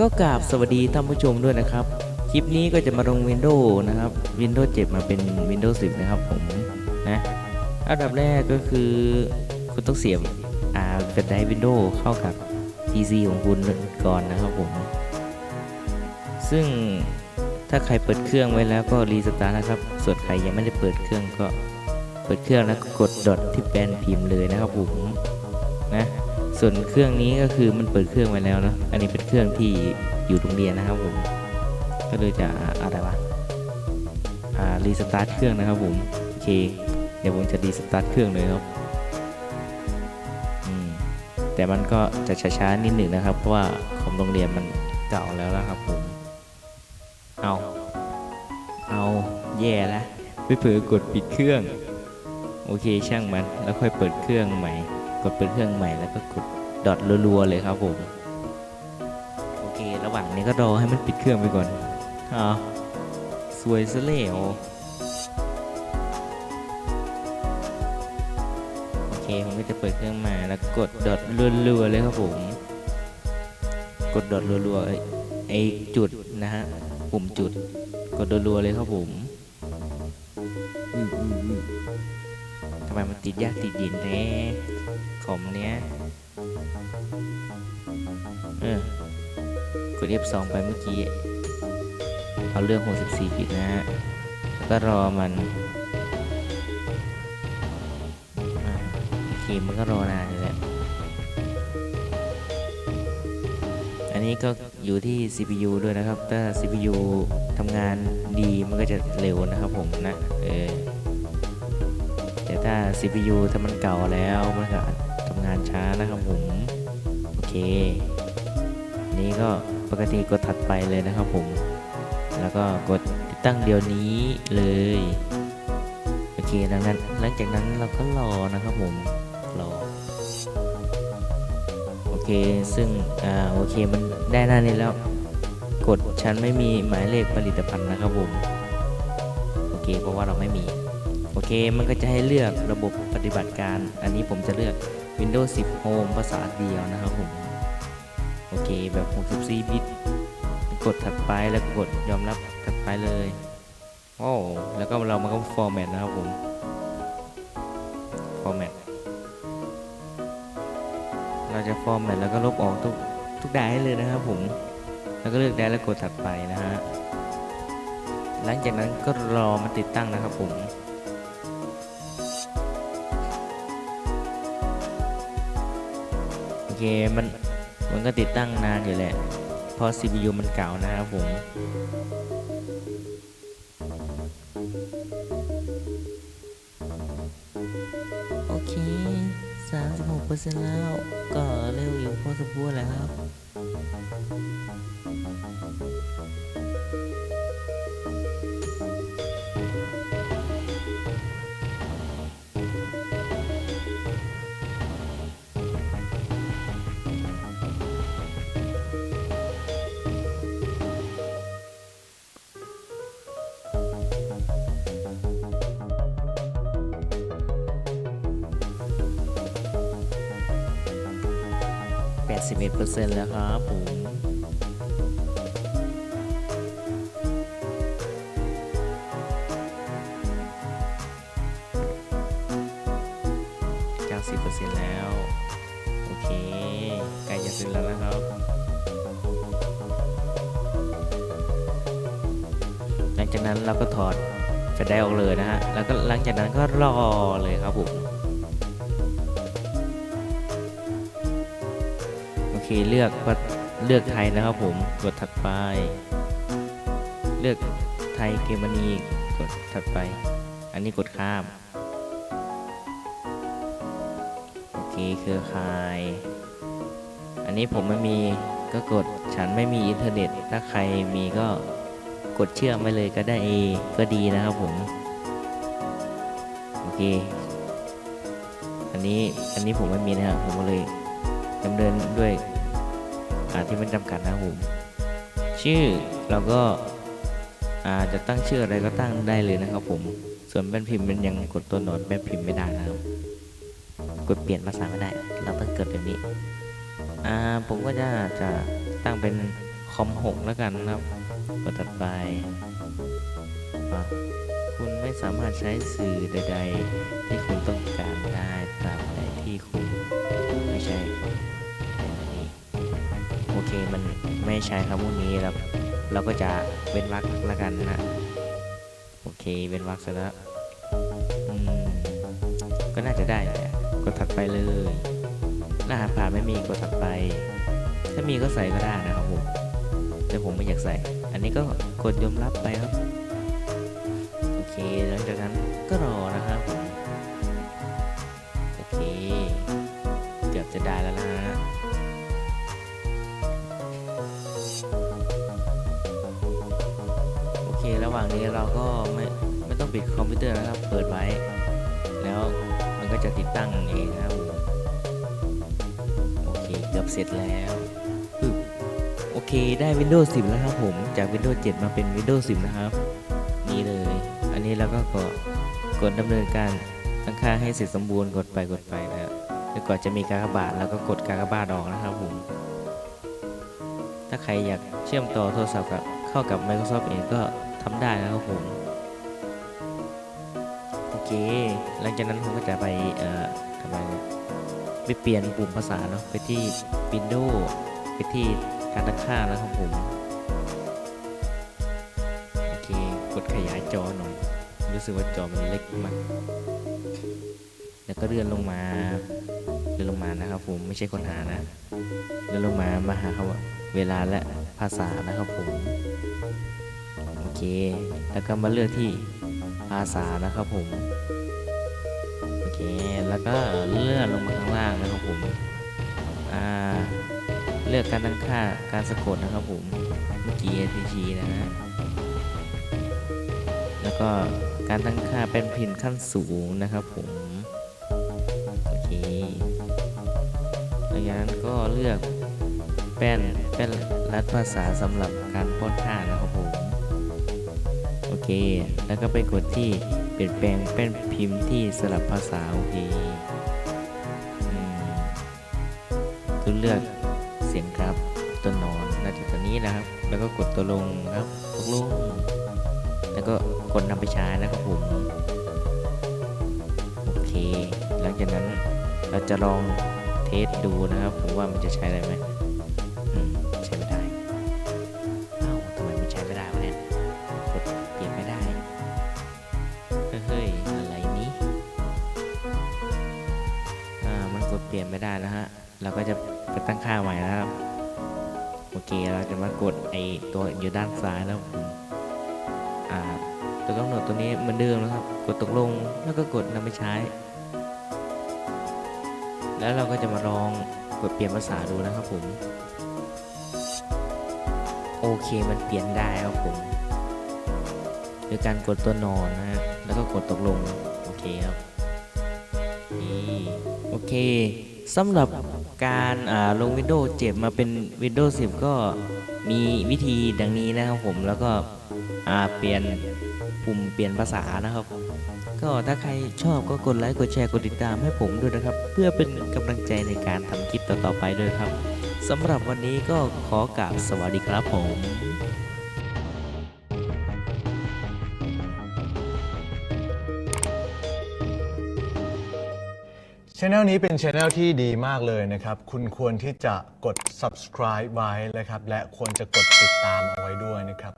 ก็กราบสวัสดีท่านผู้ชมด้วยนะครับ คลิปนี้ก็จะมาลง Windows นะครับ Windows 7 มาเป็น Windows 10 นะครับผมนะอันดับแรกก็คือคุณต้องเสียบอ่าแฟลชไดรฟ์ Windows เข้ากับ PC ของคุณก่อนนะครับผม ซึ่งถ้าใครเปิดเครื่องไว้แล้วก็รีสตาร์ทนะครับ ส่วนใครยังไม่ได้เปิดเครื่องก็เปิดเครื่องแล้วก็กดดอทที่แปลนพิมพ์เลยนะครับผมนะ ส่วนเครื่องนี้ก็คือมันเปิดเครื่องไว้แล้วเนอะอันนี้เป็นเครื่องที่อยู่โรงเรียนนะครับผม ก็เลยจะอะไรวะอ่ารีสตาร์ทเครื่องนะครับผมโอเค เดี๋ยวผมจะรีสตาร์ทเครื่องเลยครับอืมแต่มันก็จะช้าๆนิดหนึ่งนะครับ เพราะว่าคอมโรงเรียนมันเก่าแล้วนะครับผม เอา เอาแย่แล้วไม่เผลอกดปิดเครื่อง โอเคช่างมัน แล้วค่อยเปิดเครื่องใหม่ กดเปิดเครื่องใหม่แล้วก็กดดอทรัวๆเลยครับผม โอเค ระหว่างนี้ก็รอให้มันปิดเครื่องไปก่อนอ้าวสวยซะแล้วโอเคผมก็จะเปิดเครื่องมาแล้วกดดอทรัวๆเลยครับผม กดดอทรัวๆไอ้ไอ้จุดนะฮะปุ่มจุด กดรัวๆเลยครับผมอืออืออือทำไมมันติดยากติดเย็นแท้ คอมเนี้ยเออกด F2 ไปเมื่อกี้ เอาเรื่อง 64ผิดนะฮะแล้วก็รอมันอ่าโอเคมันก็รอนานอยู่แล้วอันนี้ก็อยู่ที่ CPU ด้วยนะครับ ถ้า CPU ทำงานดีมันก็จะเร็วนะครับผมนะ เออ แต่ถ้า CPU ถ้ามันเก่าแล้วมันก็ งานช้านะครับผม โอเค นี้ก็ปกติกดถัดไปเลยนะครับผม แล้วก็กดติดตั้งเดี๋ยวนี้เลย โอเค ดังนั้น หลังจากนั้นเราก็รอนะครับผม รอ โอเค ซึ่ง อ่า โอเค มันได้หน้านี้แล้ว กดฉันไม่มีหมายเลขผลิตภัณฑ์นะครับผม โอเค เพราะว่าเราไม่มี โอเค มันก็จะให้เลือกระบบ ฏิบัติการ อันนี้ผมจะเลือก Windows 10 Home ภาษาเดียวนะครับผม โอเคแบบ 64 บิต กดถัดไปแล้วกดยอมรับถัดไปเลยโอ้แล้วก็เรามาก็ฟอร์แมตนะครับผม ฟอร์แมต เราจะฟอร์แมตแล้วก็ลบออกทุกทุกไดร์เลยนะครับผม แล้วก็เลือกไดร์แล้วกดถัดไปนะฮะ หลังจากนั้นก็รอมาติดตั้งนะครับผม เคมันมันก็ติดตั้งนานอยู่แหละ เพราะ CPU มันเก่านะครับผมโอเค 36%แล้ว ก็เร็วอยู่พอสมควรแล้วครับ 81%แล้วครับผม90%แล้ว โอเคใกล้จะเสร็จแล้วนะครับหลังจากนั้นเราก็ถอดแฟลชไดร์ออกเลยนะฮะแล้วก็หลังจากนั้นก็รอเลยครับผม เลือกเลือกไทยนะครับผมกดถัดไป เลือกไทยเกมนีกดถัดไป อันนี้กดข้าม โอเคเครือข่าย อันนี้ผมไม่มีก็กดฉันไม่มีอินเทอร์เน็ต ถ้าใครมีก็กดเชื่อมไปเลยก็ได้เอก็ดีนะครับผม โอเค อันนี้อันนี้ผมไม่มีนะครับผมก็เลยดำเนินด้วยาที่ไม่จำกัดนะครับผมชื่อเราก็อาจะตั้งชื่ออะไรก็ตั้งได้เลยนะครับผมส่วนแป้นพิมพ์มันยังกดตัวหนอนแป้นพิมพ์ไม่ได้นะครับ กดเปลี่ยนภาษาไม่ได้ เราต้องเกิดแบบนี้อ่าผมก็จะจะตั้งเป็นคอม6แล้วกันนะครับกดถัดไปคุณไม่สามารถใช้สื่อใด ๆ ที่คุณต้องการได้ ไม่ใช่ครับพวกนี้แล้วเราก็จะเว้นวรรคแล้วกันนะโอเคเว้นวรรคเสร็จแล้วอืมก็น่าจะได้แหละกดถัดไปเลยรหัสผ่านไม่มีกดถัดไป ถ้ามีก็ใส่ก็ได้นะครับผมแต่ผมไม่อยากใส่ อันนี้ก็กดยอมรับไปครับ โอเคหลังจากนั้นก็รอนะครับ ระหว่างนี้เราก็ไม่ไม่ต้องปิดคอมพิวเตอร์นะครับ เปิดไว้ แล้วมันก็จะติดตั้งเองนะครับโอเคเกือบเสร็จแล้วโอเคได้ Windows 10 แล้วครับผมจาก Windows 7 มาเป็น Windows 10 นะครับ นี่เลย อันนี้เราก็กดกดดำเนินการตั้งค่าให้เสร็จสมบูรณ์กดไปกดไปนะครับแล้วก่อนจะมีการกบาทแล้วก็กดการกบาทออกนะครับผมถ้าใครอยากเชื่อมต่อโทรศัพท์กับเข้ากับ Microsoft เองก็ ทำได้นะครับผมโอเค หลังจากนั้นผมก็จะไปเอ่อทำไมเนี่ยไปเปลี่ยนปุ่มภาษาเนาะไปที่ Windows ไปที่การตั้งค่านะครับผมโอเค กดขยายจอหน่อย รู้สึกว่าจอมันเล็กมากแล้วก็เลื่อนลงมาเลื่อนลงมานะครับผมไม่ใช่คนหานะเลื่อนลงมามาหาคำว่าเวลาและภาษานะครับผม โอเค แล้วก็มาเลือกที่ภาษานะครับผม โอเค แล้วก็เลื่อนลงมาข้างล่างนะครับผม อ่า เลือกการตั้งค่าการสะกดนะครับผม เมื่อกี้ ATG นะฮะ แล้วก็การตั้งค่าเป็นพินขั้นสูงนะครับผม โอเคหลังนั้นก็เลือกแป้นแป้นรัดภาษาสำหรับการป้อนค่านะ เค แล้วก็ไปกดที่เปลี่ยนแปลงแป้นพิมพ์ที่สลับภาษาโอเคอืมตัวเลือกเสียงครับตัวนอนน่าจะตัวนี้นะครับ แล้วก็กดตัวลงครับตกลง แล้วก็กดนำไปใช้นะครับผมโอเค หลังจากนั้นเราจะลองเทสดูนะครับ ผมว่ามันจะใช้ได้ไหม ดเปลี่ยนไม่ได้นะฮะ เราก็จะไปตั้งค่าใหม่นะครับ โอเค เราจะมากดไอตัวอยู่ด้านซ้ายแล้วอ่าตัวกำหนดตัวนี้เหมือนเดิมนะครับ กดตกลงแล้วก็กดนำไปใช้ แล้วเราก็จะมาลองกดเปลี่ยนภาษาดูนะครับผม โอเคมันเปลี่ยนได้ครับผมโดยการกดตัวนอนนะฮะ แล้วก็กดตกลง โอเคครับ เคสำหรับการลง Windows 7 มาเป็น Windows 10 ก็มีวิธีดังนี้นะครับผมแล้วก็เปลี่ยนปุ่มเปลี่ยนภาษานะครับ ก็ถ้าใครชอบก็กดไลค์กดแชร์กดติดตามให้ผมด้วยนะครับ เพื่อเป็นกำลังใจในการทำคลิปต่อๆไปด้วยครับสำหรับวันนี้ก็ขอกราบสวัสดีครับผม ช anel นี้เป็นช anel ที่ดีมากเลยนะครับ คุณควรที่จะกด subscribe ไว้นะครับ และควรจะกดติดตามเอาไว้ด้วยนะครับ